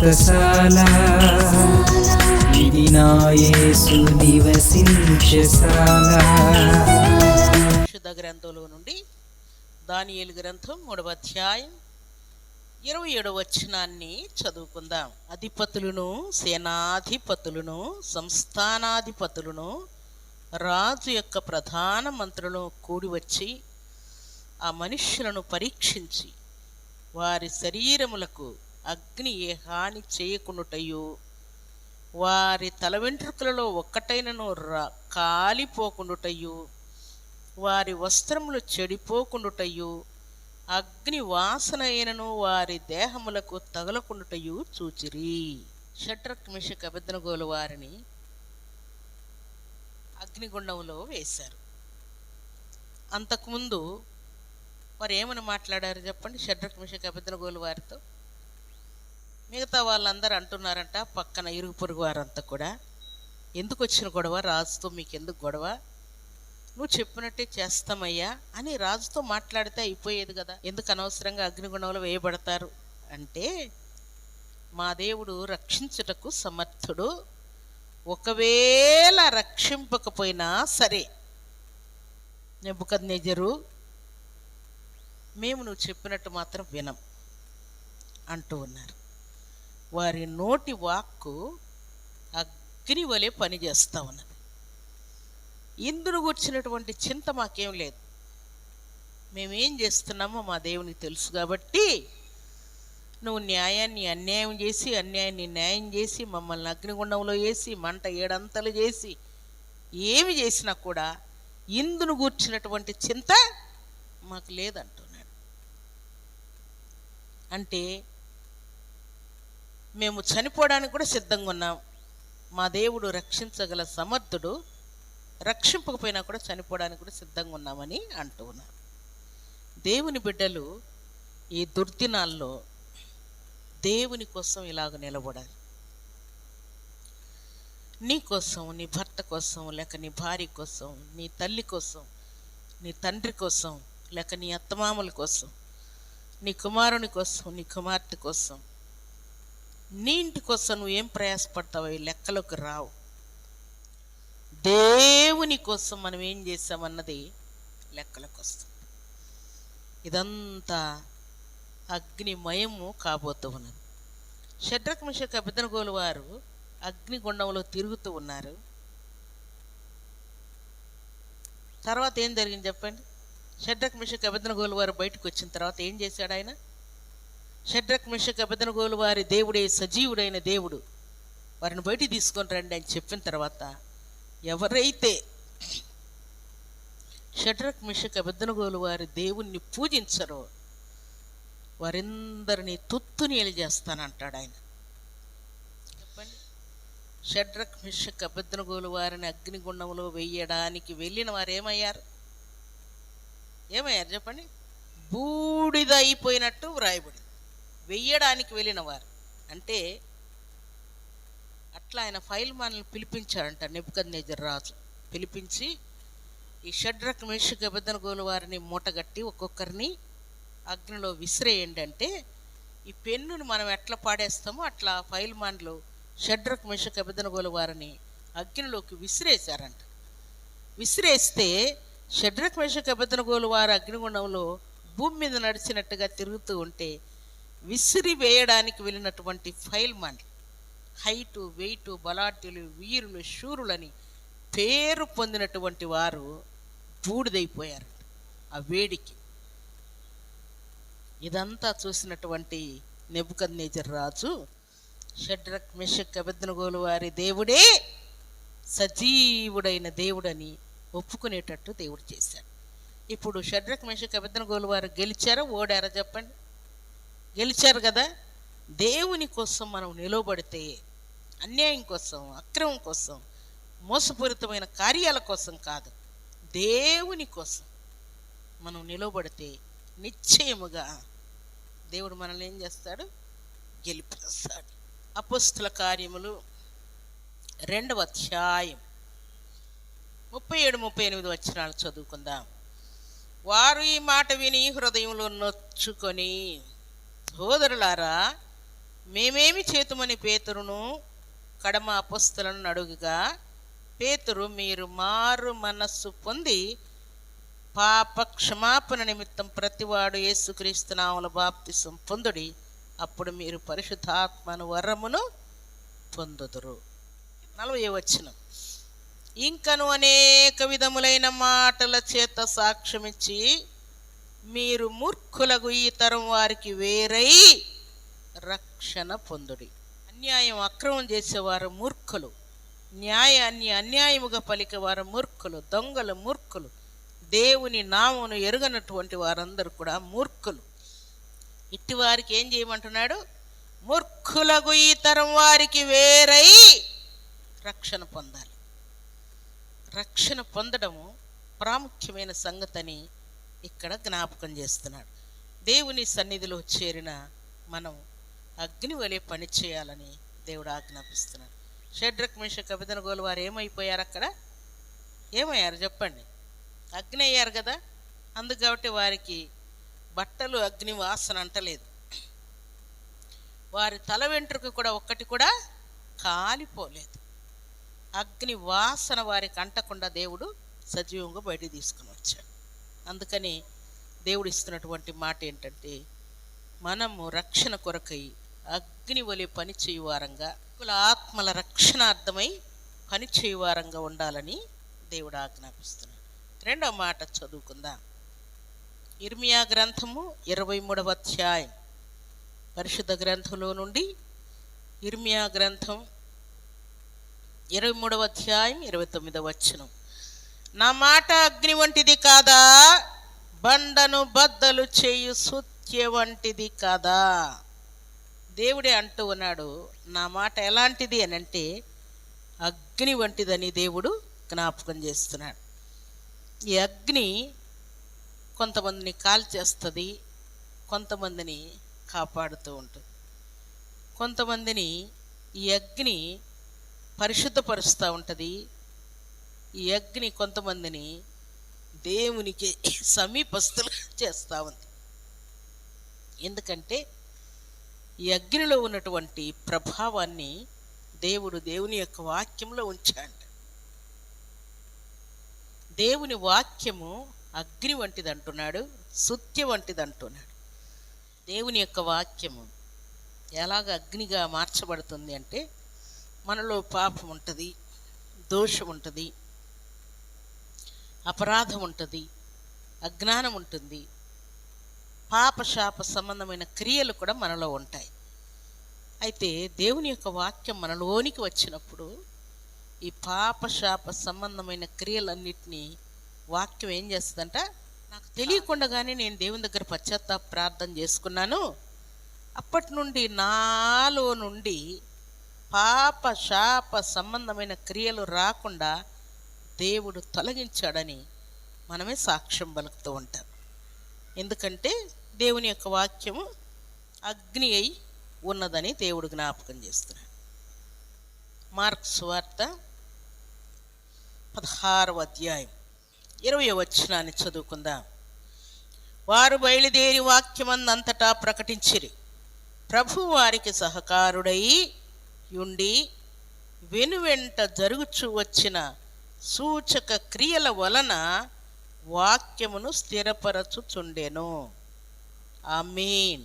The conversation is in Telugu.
వ్రతశాల ఇది నా యేసు నివసించశాల పరిశుద్ధ గ్రంథంలో నుండి దానియేలు గ్రంథం మూడవ అధ్యాయం ఇరవై ఏడవ వచనాన్ని చదువుకుందాం. అధిపతులను సేనాధిపతులను సంస్థానాధిపతులను రాజు యొక్క ప్రధాన మంత్రులను కూడి వచ్చి ఆ మనుష్యులను పరీక్షించి వారి శరీరములకు అగ్ని ఏ హాని చేయకుండాటయు వారి తల వెంట్రుకలలో ఒక్కటైనను రా కాలిపోకుండుటయు వారి వస్త్రములు చెడిపోకుండుటయు అగ్ని వాసన అయినను వారి దేహములకు తగలకుండుటయు చూచిరి. షట్రక్ మిషక్ అభిద్నగోలు వారిని అగ్నిగుండంలో వేశారు. అంతకుముందు వారు ఏమని మాట్లాడారు చెప్పండి? షడ్రక్ మిషక్ అభిద్నగోలు వారితో? మిగతా వాళ్ళందరూ అంటున్నారంట పక్కన ఇరుగు పొరుగు వారంతా కూడా ఎందుకు వచ్చిన గొడవ? రాజుతో మీకు ఎందుకు గొడవ? నువ్వు చెప్పినట్టే చేస్తామయ్యా అని రాజుతో మాట్లాడితే అయిపోయేది కదా. ఎందుకు అనవసరంగా అగ్నిగుణంలో వేయబడతారు? అంటే మా దేవుడు రక్షించుటకు సమర్థుడు. ఒకవేళ రక్షింపకపోయినా సరే నెబ్బుకద్నెజరు మేము నువ్వు చెప్పినట్టు మాత్రం వినం అంటూ ఉన్నారు. వారి నోటి వాక్కు అగ్ని వలె పనిచేస్తూ ఉన్నది. ఇందును కూర్చున్నటువంటి చింత మాకేం లేదు. మేమేం చేస్తున్నామో మా దేవునికి తెలుసు కాబట్టి నువ్వు న్యాయాన్ని అన్యాయం చేసి అన్యాయాన్ని న్యాయం చేసి మమ్మల్ని అగ్నిగుండంలో వేసి మంట ఏడంతలు చేసి ఏమి చేసినా కూడా ఇందును కూర్చున్నటువంటి చింత మాకు లేదంటున్నాడు. అంటే మేము చనిపోవడానికి కూడా సిద్ధంగా ఉన్నాం. మా దేవుడు రక్షించగల సమర్థుడు రక్షింపకపోయినా కూడా చనిపోవడానికి కూడా సిద్ధంగా ఉన్నామని అంటూ ఉన్నారు. దేవుని బిడ్డలు ఈ దుర్దినాల్లో దేవుని కోసం ఇలాగ నిలబడాలి. నీ కోసం నీ భర్త కోసం లేక నీ భార్య కోసం నీ తల్లి కోసం నీ తండ్రి కోసం లేక నీ అత్తమామల కోసం నీ కుమారుని కోసం నీ కుమార్తె కోసం నీ ఇంటి కోసం నువ్వు ఏం ప్రయాసపడతావో ఈ లెక్కలోకి రావు. దేవుని కోసం మనం ఏం చేసామన్నది లెక్కలకు వస్తుంది. ఇదంతా అగ్నిమయము కాబోతూ ఉన్నది. షడ్రక్ మిషక్ అభిదనగోలు వారు అగ్నిగుండంలో తిరుగుతూ ఉన్నారు. తర్వాత ఏం జరిగింది చెప్పండి? షడ్రక్ మిషక్ అభిదనగోలు వారు బయటకు వచ్చిన తర్వాత ఏం చేశాడు ఆయన? షడ్రక్ మిషక్ అభిదనగోలు వారి దేవుడే సజీవుడైన దేవుడు. వారిని బయటికి తీసుకొని రండి అని చెప్పిన తర్వాత ఎవరైతే షడ్రక్ మిషక్ అభిదనగోలు వారి దేవుణ్ణి పూజించరో వారందరినీ తుత్తునీలు చేస్తానంటాడు ఆయన. చెప్పండి. షడ్రక్ మిషక్ అభిదనగోలు వారిని అగ్నిగుండంలో వెయ్యడానికి వెళ్ళిన వారు ఏమయ్యారు ఏమయ్యారు చెప్పండి? బూడిద అయిపోయినట్టు వ్రాయబడి వెయ్యడానికి వెళ్ళిన వారు అంటే అట్లా ఆయన ఫైల్ మనల్ని పిలిపించాడంట నెప్పుకద్నేజర్ రాజు. పిలిపించి ఈ షడ్రక్ మేషక్ గోలు వారిని మూటగట్టి ఒక్కొక్కరిని అగ్నిలో విసిరేయండి అంటే ఈ పెన్నును మనం ఎట్లా పాడేస్తామో అట్లా ఫైల్ మాన్లు షడ్రక్ మేషక్ అబద్ధనగోలు వారిని అగ్నిలోకి విసిరేశారంట. విసిరేస్తే షడ్రక్ మేషక్ గోలు వారు అగ్నిగుండంలో భూమి మీద నడిచినట్టుగా తిరుగుతూ ఉంటే విసిరి వేయడానికి వెళ్ళినటువంటి ఫైల్ మాన్లు. హైటు వెయిటు బలాఢ్యులు వీరులు శూరులని పేరు పొందినటువంటి వారు బూడిదైపోయారు. ఆ వేడికి. ఇదంతా చూసినటువంటి నెబుకద్నేజర్ రాజు షడ్రక్ మిషక్ అభిద్నగోలు వారి దేవుడే సజీవుడైన దేవుడని ఒప్పుకునేటట్టు దేవుడు చేశాడు. ఇప్పుడు షడ్రక్ మిషక్ అభిద్నగోలు వారు గెలిచారా? ఓడారా చెప్పండి. గెలిచారు కదా? దేవుని కోసం మనం నిలబడితే అన్యాయం కోసం అక్రమం కోసం మోసపూరితమైన కార్యాల కోసం కాదు. దేవుని కోసం మనం నిలబడితే నిశ్చయముగా దేవుడు మనల్ని ఏం చేస్తాడు? గెలిపిస్తాడు. అపస్తుల కార్యములు రెండవ అధ్యాయం ముప్పై ఏడు ముప్పై ఎనిమిది వచ్చినాలు చదువుకుందాం. వారు ఈ మాట విని హృదయంలో నొచ్చుకొని సహోదరులారా మేమేమి చేతుమని పేతురును కడమ అపస్తులను అడుగుగా పేతురు మీరు మారు మనస్సు పొంది పాప క్షమాపణ నిమిత్తం ప్రతివాడు యేసుక్రీస్తునాముల బాప్తిసం పొందుడి అప్పుడు మీరు పరిశుద్ధాత్మను వరమును పొందుదురు. నలభై వచ్చిన ఇంకను అనేక విధములైన మాటల చేత సాక్ష్యమిచ్చి మీరు మూర్ఖులకు ఈ తరం వారికి వేరై రక్షణ పొందుడి. అన్యాయం అక్రమం చేసేవారు మూర్ఖులు. న్యాయాన్ని అన్యాయముగా పలికేవారు మూర్ఖులు. దొంగలు మూర్ఖులు. దేవుని నామును ఎరుగనటువంటి వారందరూ కూడా మూర్ఖులు. ఇట్టి వారికి ఏం చేయమంటున్నాడు? మూర్ఖులకు ఈ తరం వారికి వేరై రక్షణ పొందాలి. రక్షణ పొందడము ప్రాముఖ్యమైన సంగతని ఇక్కడ జ్ఞాపకం చేస్తున్నాడు. దేవుని సన్నిధిలో చేరిన మనం అగ్ని వలె పని చేయాలని దేవుడు ఆజ్ఞాపిస్తున్నాడు. షడ్రక్ మిషక్ గోలు వారు ఏమైపోయారు అక్కడ? ఏమయ్యారు? చెప్పండి. అగ్ని అయ్యారు కదా? అందుకు కాబట్టి వారికి బట్టలు అగ్ని వాసన అంటలేదు. వారి తల వెంట్రుక కూడా ఒక్కటి కూడా కాలిపోలేదు. అగ్ని వాసన వారికి అంటకుండా దేవుడు సజీవంగా బయటికి తీసుకుని వచ్చాడు. అందుకని దేవుడు ఇస్తున్నటువంటి మాట ఏంటంటే మనము రక్షణ కొరకై అగ్ని వలె పని చేయువారంగా ఆత్మల రక్షణార్థమై పని చేయువారంగా ఉండాలని దేవుడు ఆజ్ఞాపిస్తున్నాడు. రెండవ మాట చదువుకుందాం. ఇర్మియా గ్రంథము ఇరవై మూడవ అధ్యాయం. పరిశుద్ధ గ్రంథంలో నుండి ఇర్మియా గ్రంథం ఇరవై మూడవ అధ్యాయం ఇరవై తొమ్మిదవ వచనం. నా మాట అగ్ని వంటిది కాదా? బండను బద్దలు చేయు సుత్య వంటిది కాదా? దేవుడే అంటూ ఉన్నాడు నా మాట ఎలాంటిది అని అంటే అగ్ని వంటిదని దేవుడు జ్ఞాపకం చేస్తున్నాడు. ఈ అగ్ని కొంతమందిని కాల్చేస్తుంది కొంతమందిని కాపాడుతూ ఉంటుంది. కొంతమందిని ఈ అగ్ని పరిశుద్ధపరుస్తూ ఉంటుంది ఈ అగ్ని కొంతమందిని దేవునికి సమీపస్తులు చేస్తూ ఉంది. ఎందుకంటే ఈ అగ్నిలో ఉన్నటువంటి ప్రభావాన్ని దేవుడు దేవుని యొక్క వాక్యంలో ఉంచాడు దేవుని వాక్యము అగ్ని వంటిది అంటున్నాడు సుత్య వంటిది అంటున్నాడు దేవుని యొక్క వాక్యము ఎలాగ అగ్నిగా మార్చబడుతుంది అంటే మనలో పాపం ఉంటుంది దోషం ఉంటుంది అపరాధం ఉంటుంది అజ్ఞానం ఉంటుంది. పాపశాప సంబంధమైన క్రియలు కూడా మనలో ఉంటాయి. అయితే దేవుని యొక్క వాక్యం మనలోనికి వచ్చినప్పుడు ఈ పాపశాప సంబంధమైన క్రియలన్నిటినీ వాక్యం ఏం చేస్తుందంట? నాకు తెలియకుండానే నేను దేవుని దగ్గర పశ్చాత్తాప ప్రార్థన చేసుకున్నాను. అప్పటి నుండి నాలో నుండి పాప శాప సంబంధమైన క్రియలు రాకుండా దేవుడు తొలగించాడని మనమే సాక్ష్యం పలుకుతూ ఉంటాం. ఎందుకంటే దేవుని యొక్క వాక్యము అగ్ని అయి ఉన్నదని దేవుడు జ్ఞాపకం చేస్తున్నాడు. మార్క్స్ వార్త పదహారవ అధ్యాయం ఇరవై వచనాన్ని చదువుకుందాం. వారు బయలుదేరి వాక్యమందంతటా ప్రకటించిరి. ప్రభు వారికి సహకారుడై ఉండి వెనువెంట జరుగుచూ వచ్చిన సూచక క్రియల వలన వాక్యమును స్థిరపరచుచుండెను. ఆ మీన్